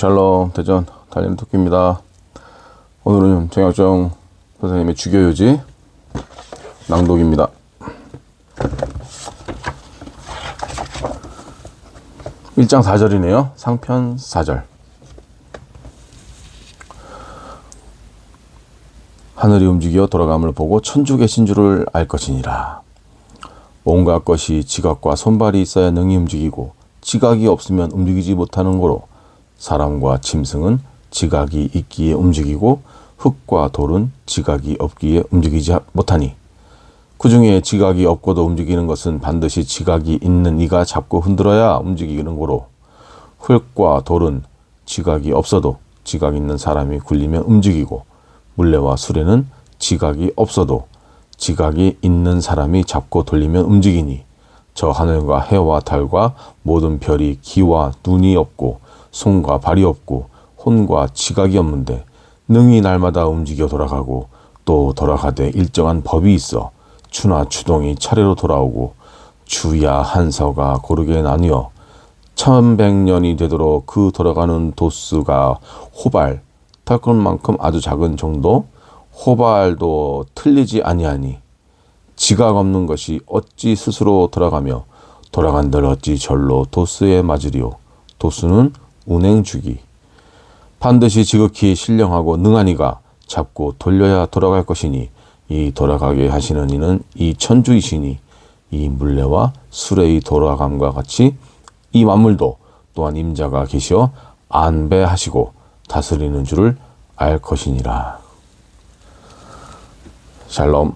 샬롬 대전 달리는 토끼입니다. 오늘은 정약정 선생님의 주교유지 낭독입니다. 일장 4절이네요. 상편 4절. 하늘이 움직여 돌아감을 보고 천주 계신 줄을 알 것이니라. 온갖 것이 지각과 손발이 있어야 능히 움직이고 지각이 없으면 움직이지 못하는 거로 사람과 짐승은 지각이 있기에 움직이고 흙과 돌은 지각이 없기에 움직이지 못하니 그 중에 지각이 없고도 움직이는 것은 반드시 지각이 있는 이가 잡고 흔들어야 움직이는 거로 흙과 돌은 지각이 없어도 지각 있는 사람이 굴리면 움직이고 물레와 수레는 지각이 없어도 지각이 있는 사람이 잡고 돌리면 움직이니 저 하늘과 해와 달과 모든 별이 귀와 눈이 없고 손과 발이 없고 혼과 지각이 없는데 능히 날마다 움직여 돌아가고 또 돌아가되 일정한 법이 있어 추나 추동이 차례로 돌아오고 주야 한서가 고르게 나뉘어 천백년이 되도록 그 돌아가는 도수가 호발 털끝만큼 아주 작은 정도 호발도 틀리지 아니하니 지각 없는 것이 어찌 스스로 돌아가며 돌아간들 어찌 절로 도수에 맞으리요 도수는 운행 주기 반드시 지극히 신령하고 능하니가 잡고 돌려야 돌아갈 것이니 이 돌아가게 하시는 이는 이 천주이시니 이 물레와 수레의 돌아감과 같이 이 만물도 또한 임자가 계시어 안배하시고 다스리는 줄을 알 것이니라. 샬롬.